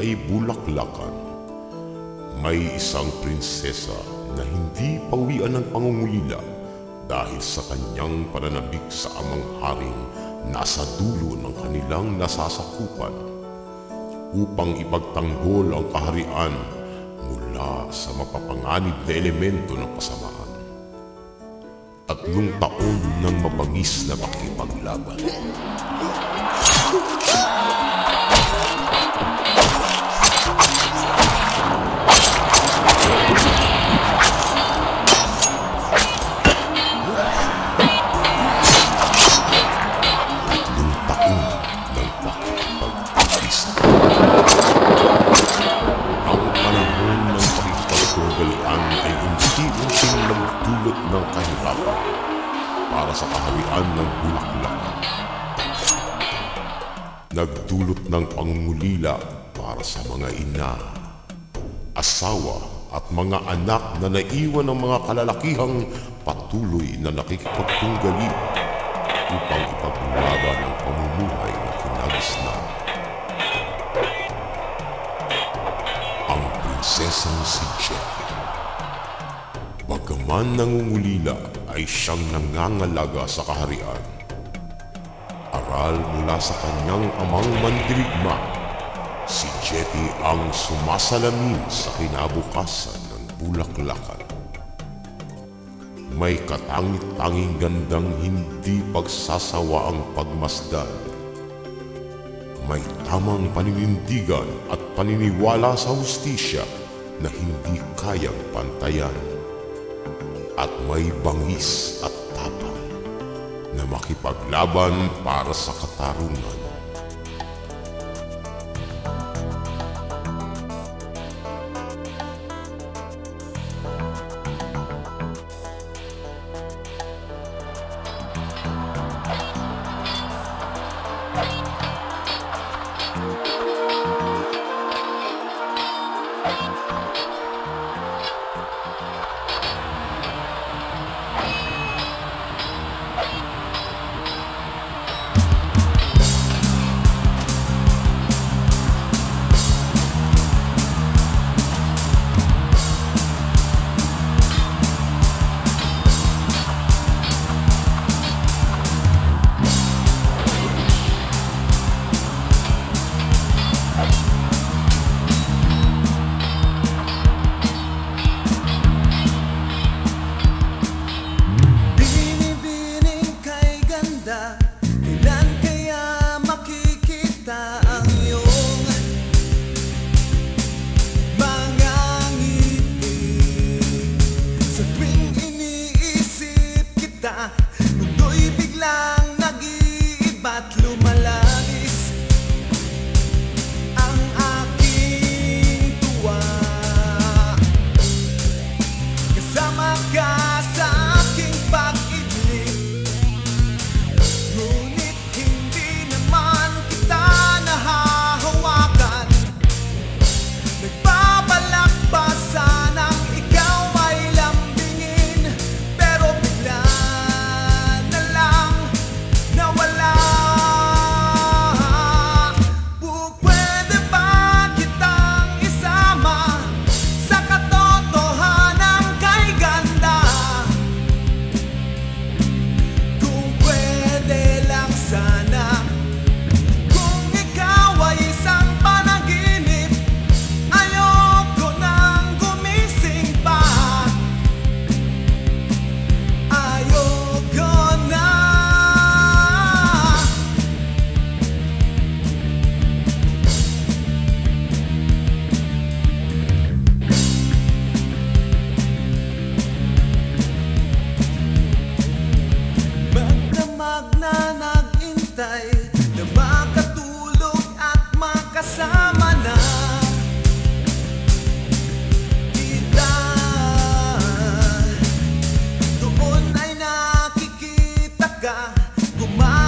ay Bulaklakan, may isang prinsesa na hindi pawian ng pangungulila dahil sa kanyang pananabik sa amang haring nasa dulo ng kanilang nasasakupan upang ipagtanggol ang kaharian mula sa mapapanganib na elemento ng kasamaan. Tatlong taon ng mabangis na pakipaglaban. Nagdulot ng pangungulila para sa mga ina, asawa at mga anak na naiwan ng mga kalalakihang patuloy na nakikipagtunggali upang ipaglaban ang pamumuhay na kinagisnan. Ang prinsesang si Jet. Bagaman nangungulila ay siyang nangangalaga sa kaharian. Aral mula sa kanyang amang mandirigma, si Jetty ang sumasalamin sa kinabukasan ng bulaklakan. May katangit-tanging gandang hindi pagsasawa ang pagmasdan. May tamang paninindigan at paniniwala sa hustisya na hindi kayang pantayan. At may bangis at makipaglaban para sa katarungan. vida 궁금한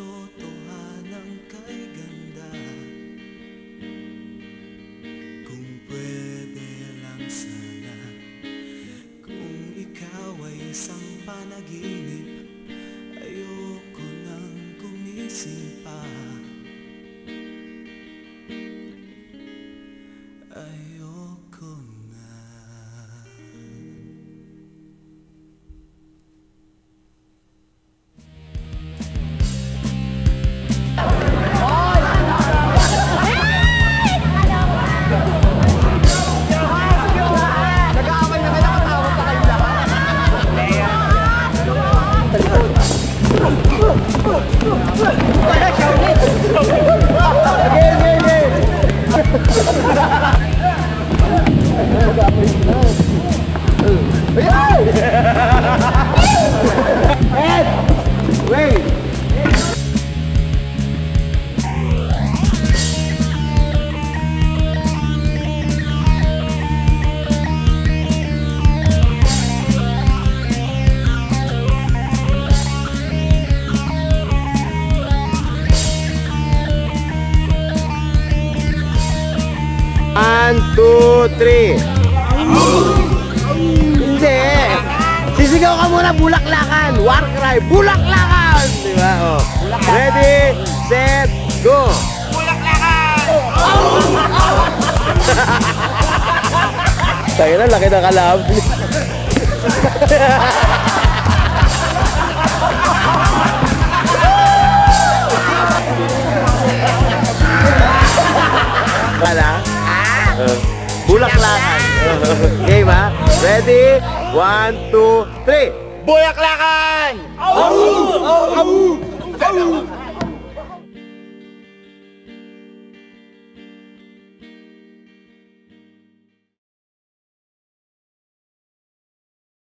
katotohanan kay ganda. Kung pwede lang sana Kung ikaw ay isang panaginip Ayoko nang gumising pa. Ay two, three. Hindi. Sisigaw ka muna, bulaklakan. War cry, bulaklakan. Di ba? Oh. Ready, set, go. Bulaklakan! Tayo na, laki ng kalab. bulaklakan. Okay ba? Ready? One, two, three. Bulaklakan!